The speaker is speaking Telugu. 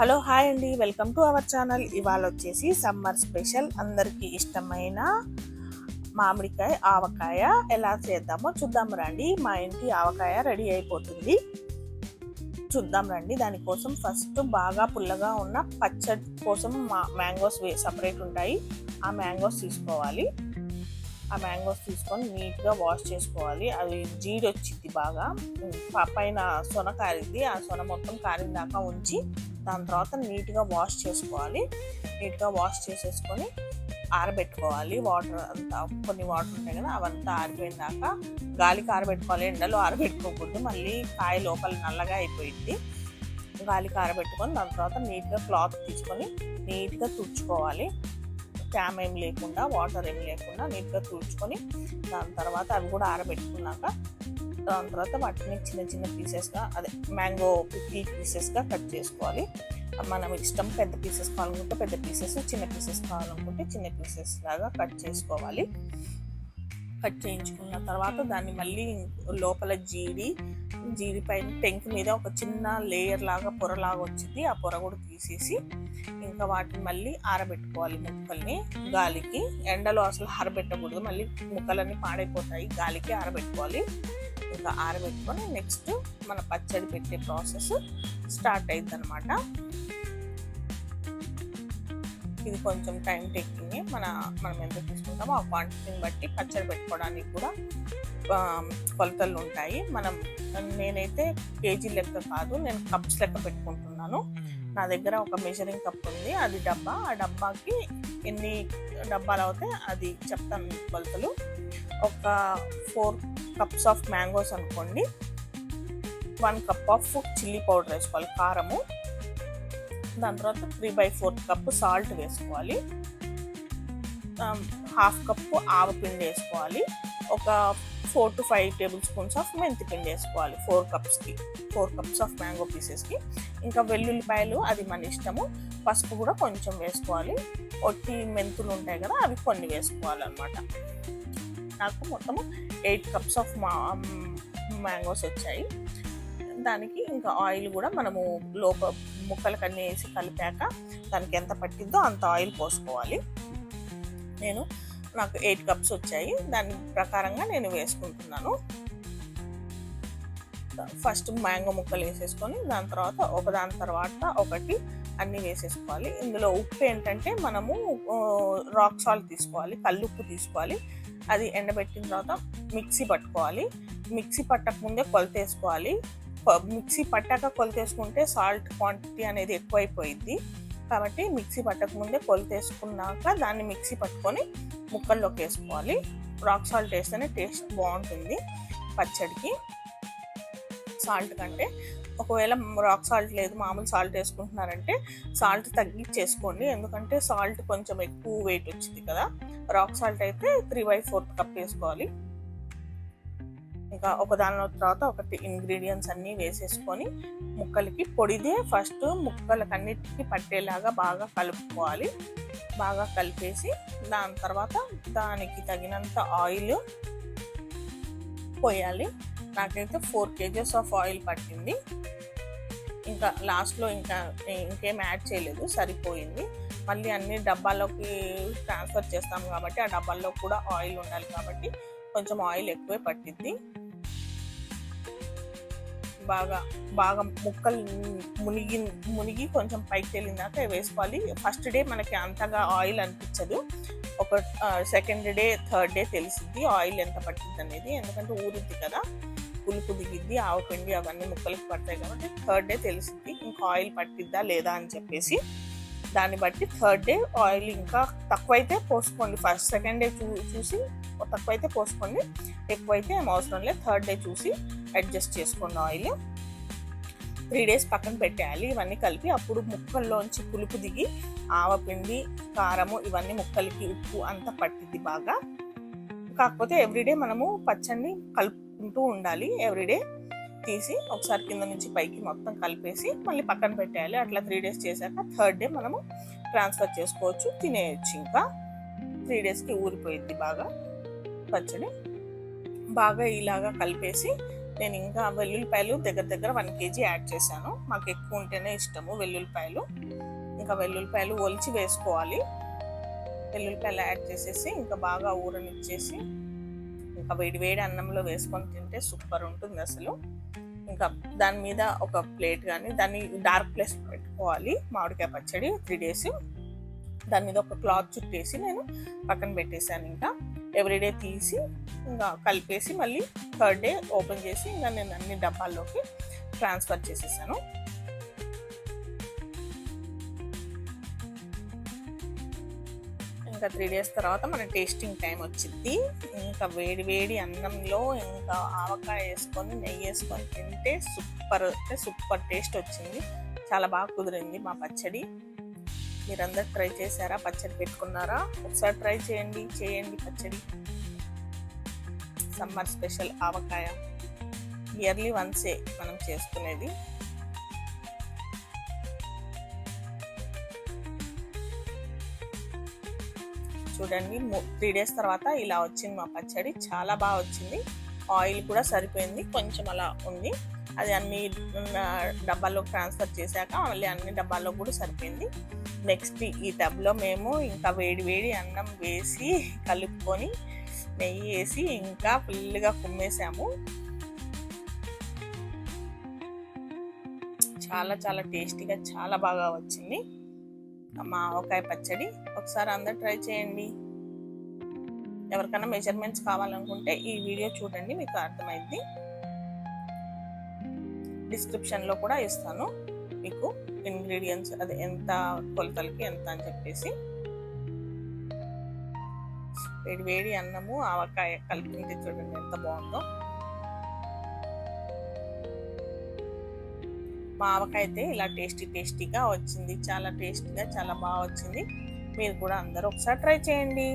హలో హాయ్ అండి. Welcome to our channel. ఇవాళ వచ్చేసి సమ్మర్ స్పెషల్. అందరికీ ఇష్టమైన మామిడికాయ ఆవకాయ ఎలా చేద్దామో చూద్దాం రండి. మా ఇంటి ఆవకాయ రెడీ అయిపోతుంది. చూద్దాం రండి. దానికోసం ఫస్ట్ బాగా పుల్లగా ఉన్న పచ్చడి కోసం మా మ్యాంగోస్ సపరేట్ ఉంటాయి. ఆ మ్యాంగోస్ తీసుకోవాలి. ఆ మ్యాంగోస్ తీసుకొని నీట్గా వాష్ చేసుకోవాలి. అవి జీడి వచ్చింది బాగా పైన సొన కారింది. ఆ సొన మొత్తం కారిన దాకా ఉంచి దాని తర్వాత నీట్గా వాష్ చేసుకోవాలి. నీట్గా వాష్ చేసేసుకొని ఆరబెట్టుకోవాలి. వాటర్ అంతా కొన్ని వాటర్ ఉంటాయి కదా అవంతా ఆరిపోయిన దాకా గాలికి ఆరబెట్టుకోవాలి ఎండలో ఆరబెట్టుకోకూడదు. మళ్ళీ కాయ లోపల నల్లగా అయిపోయింది గాలికి ఆరబెట్టుకొని దాని తర్వాత నీట్గా క్లాత్ తీసుకొని నీట్గా తుడుచుకోవాలి. క్యామ్ ఏం లేకుండా వాటర్ ఏం లేకుండా నీట్గా తుడుచుకొని దాని తర్వాత అవి కూడా ఆరబెట్టుకున్నాక దాని తర్వాత వాటిని చిన్న చిన్న పీసెస్గా అదే మ్యాంగో పిక్కీ పీసెస్గా కట్ చేసుకోవాలి. మనం ఇష్టం పెద్ద పీసెస్ కావాలనుకుంటే పెద్ద పీసెస్ చిన్న పీసెస్ కావాలనుకుంటే చిన్న పీసెస్ లాగా కట్ చేసుకోవాలి. కట్ చేయించుకున్న తర్వాత దాన్ని మళ్ళీ లోపల జీడి జీడి పైన టెంక్ మీద ఒక చిన్న లేయర్ లాగా పొరలాగా వచ్చింది. ఆ పొర కూడా తీసేసి ఇంకా వాటిని మళ్ళీ ఆరబెట్టుకోవాలి ముక్కల్ని గాలికి. ఎండలో అసలు ఆరబెట్టకూడదు. మళ్ళీ ముక్కలన్నీ పాడైపోతాయి. గాలికి ఆరబెట్టుకోవాలి. ఇంకా ఆరబెట్టుకొని నెక్స్ట్ మన పచ్చడి పెట్టే ప్రాసెస్ స్టార్ట్ అయింది అనమాట ఇది కొంచెం టైం టేకింగ్ మన మనం ఎంత తీసుకుంటామో ఆ క్వాంటిటీని బట్టి పచ్చడి పెట్టుకోవడానికి కూడా కొలతలు ఉంటాయి. మనం నేనైతే కేజీ లెక్క కాదు నేను కప్స్ లెక్క పెట్టుకుంటున్నాను. నా దగ్గర ఒక మెజరింగ్ కప్ ఉంది అది డబ్బా. ఆ డబ్బాకి ఎన్ని డబ్బాలు అవుతాయి అది చెప్తాను కొలతలు. ఒక ఫోర్ కప్స్ ఆఫ్ మ్యాంగోస్ అనుకోండి. One cup of chilli powder వేసుకోవాలి కారము. దాని తర్వాత three by fourth cup salt వేసుకోవాలి. Um, హాఫ్ కప్పు ఆవపిండి వేసుకోవాలి. ఒక four to five table spoons of మెంతి పిండి వేసుకోవాలి ఫోర్ కప్స్కి ఫోర్ కప్స్ ఆఫ్ మ్యాంగో పీసెస్కి ఇంకా వెల్లుల్లిపాయలు అది మన ఇష్టము. పసుపు కూడా కొంచెం వేసుకోవాలి. ఒట్టి మెంతులు ఉంటాయి కదా అవి కొన్ని వేసుకోవాలన్నమాట. నాకు మొత్తము ఎయిట్ కప్స్ ఆఫ్ మా మ్యాంగోస్ వచ్చాయి. దానికి ఇంకా ఆయిల్ కూడా మనము లోప ముక్కలు కన్నీ వేసి కలిపాక దానికి ఎంత పట్టిందో అంత ఆయిల్ పోసుకోవాలి. నేను నాకు ఎయిట్ కప్స్ వచ్చాయి. దాని ప్రకారంగా నేను వేసుకుంటున్నాను. ఫస్ట్ మ్యాంగో ముక్కలు వేసేసుకొని దాని తర్వాత ఒకదాని తర్వాత ఒకటి అన్నీ వేసేసుకోవాలి. ఇందులో ఉప్పు ఏంటంటే మనము రాక్ సాల్ట్ తీసుకోవాలి కల్లుప్పు తీసుకోవాలి. అది ఎండబెట్టిన తర్వాత మిక్సీ పట్టుకోవాలి. మిక్సీ పట్టకముందే కొలత వేసుకోవాలి మిక్సీ పట్టాక కొలితేసుకుంటే సాల్ట్ క్వాంటిటీ అనేది ఎక్కువైపోయింది కాబట్టి మిక్సీ పట్టక ముందే దాన్ని మిక్సీ పట్టుకొని ముక్కల్లోకి వేసుకోవాలి. రాక్ సాల్ట్ వేస్తేనే టేస్ట్ బాగుంటుంది పచ్చడికి. సాల్ట్ కంటే ఒకవేళ రాక్ సాల్ట్ లేదు మామూలు సాల్ట్ వేసుకుంటున్నారంటే సాల్ట్ తగ్గించేసుకోండి. ఎందుకంటే సాల్ట్ కొంచెం ఎక్కువ వెయిట్ వచ్చింది కదా. రాక్ సాల్ట్ అయితే త్రీ బై ఫోర్త్ కప్ వేసుకోవాలి. ఇంకా ఒక తర్వాత ఒకటి ఇంగ్రీడియంట్స్ అన్నీ వేసేసుకొని ముక్కలకి పొడిదే ఫస్ట్ ముక్కలకన్నిటికీ పట్టేలాగా బాగా కలుపుకోవాలి. బాగా కలిపేసి దాని తర్వాత దానికి తగినంత ఆయిల్ పోయాలి. నాకైతే ఫోర్ కేజెస్ ఆఫ్ ఆయిల్ పట్టింది. ఇంకా లాస్ట్లో ఇంకా ఇంకేం యాడ్ చేయలేదు సరిపోయింది. మళ్ళీ అన్ని డబ్బాలోకి ట్రాన్స్ఫర్ చేస్తాం కాబట్టి ఆ డబ్బాల్లో కూడా ఆయిల్ ఉండాలి కాబట్టి కొంచెం ఆయిల్ ఎక్కువే పట్టింది బాగా బాగా ముక్కలు మునిగి మునిగి కొంచెం పైకి తేలినాక వేసుకోవాలి. ఫస్ట్ డే మనకి అంతగా ఆయిల్ అనిపించదు. ఒక సెకండ్ డే థర్డ్ డే తెలిసిద్ది ఆయిల్ ఎంత పట్టింది అనేది. ఎందుకంటే ఊరిద్ది కదా. పులుపు దిగిద్ది ఆవపిండి అవన్నీ ముక్కలకు పడతాయి కాబట్టి థర్డ్ డే తెలిసిద్ది. ఇంకా ఆయిల్ పట్టిద్దా లేదా అని చెప్పేసి దాన్ని బట్టి థర్డ్ డే ఆయిల్ ఇంకా తక్కువైతే పోసుకోండి. ఫస్ట్ సెకండ్ డే చూ చూసి తక్కువైతే పోసుకోండి. ఎక్కువైతే ఏం అవసరం లేదు. థర్డ్ డే చూసి అడ్జస్ట్ చేసుకోండి ఆయిల్. త్రీ డేస్ పక్కన పెట్టేయాలి. ఇవన్నీ కలిపి అప్పుడు ముక్కల్లోంచి పులుపు దిగి ఆవపిండి కారము ఇవన్నీ ముక్కలకి ఉప్పు అంతా పట్టిద్ది బాగా. కాకపోతే ఎవ్రీడే మనము పచ్చడిని కలుపుకుంటూ ఉండాలి. ఎవ్రీడే తీసి ఒకసారి కింద నుంచి పైకి మొత్తం కలిపేసి మళ్ళీ పక్కన పెట్టేయాలి. అట్లా త్రీ డేస్ చేశాక థర్డ్ డే మనము ట్రాన్స్ఫర్ చేసుకోవచ్చు తినేయచ్చు ఇంకా. త్రీ డేస్కి ఊరిపోయింది బాగా పచ్చడి. బాగా ఇలాగా కలిపేసి నేను ఇంకా వెల్లుల్లిపాయలు దగ్గర దగ్గర వన్ కేజీ యాడ్ చేశాను. మాకు ఎక్కువ ఉంటేనే ఇష్టము వెల్లుల్లిపాయలు. ఇంకా వెల్లుల్లిపాయలు ఒలిచి వేసుకోవాలి. వెల్లుల్లిపాయలు యాడ్ చేసేసి ఇంకా బాగా ఊరనిచ్చేసి ఆ వేడి వేడి అన్నంలో వేసుకొని తింటే సూపర్ ఉంటుంది అసలు. ఇంకా దాని మీద ఒక ప్లేట్ కానీ దాన్ని డార్క్ ప్లేస్ పెట్టుకోవాలి. మామిడికాయ పచ్చడి త్రీ డేస్. దాని మీద ఒక క్లాత్ చుట్టేసి నేను పక్కన పెట్టేశాను ఇంకా. ఎవ్రీడే తీసి ఇంకా కలిపేసి మళ్ళీ థర్డ్ డే ఓపెన్ చేసి ఇంకా నేను అన్ని డబ్బాల్లోకి ట్రాన్స్ఫర్ చేసేసాను. ఇంకా త్రీ డేస్ తర్వాత మన టేస్టింగ్ టైం వచ్చింది ఇంకా వేడి వేడి అన్నంలో ఇంకా ఆవకాయ వేసుకొని నెయ్యి వేసుకొని తింటే సూపర్ అంటే సూపర్ టేస్ట్ వచ్చింది. చాలా బాగా కుదిరింది మా పచ్చడి. మీరందరు ట్రై చేశారా? పచ్చడి పెట్టుకున్నారా? ఒకసారి ట్రై చేయండి చేయండి పచ్చడి. Summer special avakaya. ఇయర్లీ వన్సే మనం చేసుకునేది. చూడండి. త్రీ డేస్ తర్వాత ఇలా వచ్చింది మా పచ్చడి. చాలా బాగా వచ్చింది. ఆయిల్ కూడా సరిపోయింది. కొంచెం అలా ఉంది. అది అన్ని డబ్బాల్లో ట్రాన్స్ఫర్ చేశాక మళ్ళీ అన్ని డబ్బాల్లో కూడా సరిపోయింది. నెక్స్ట్ ఈ టబ్లో మేము ఇంకా వేడి వేడి అన్నం వేసి కలుపుకొని నెయ్యి వేసి ఇంకా ఫుల్గా కుమ్మేసాము. చాలా చాలా టేస్టీగా చాలా బాగా వచ్చింది. మా ఆవకాయ పచ్చడి. ఒకసారి అందరు ట్రై చేయండి. ఎవరికైనా మెజర్మెంట్స్ కావాలనుకుంటే ఈ వీడియో చూడండి మీకు అర్థమైంది డిస్క్రిప్షన్లో కూడా ఇస్తాను. మీకు ఇంగ్రీడియంట్స్ అది ఎంత కొలతలకి ఎంత అని చెప్పేసి. వేడి వేడి అన్నము ఆవకాయ కలిపింది చూడండి ఎంత బాగుందో. మా ఇలా టేస్టీ టేస్టీగా వచ్చింది. చాలా టేస్టీగా చాలా బాగా వచ్చింది. మీరు కూడా అందరూ ఒకసారి ట్రై చేయండి.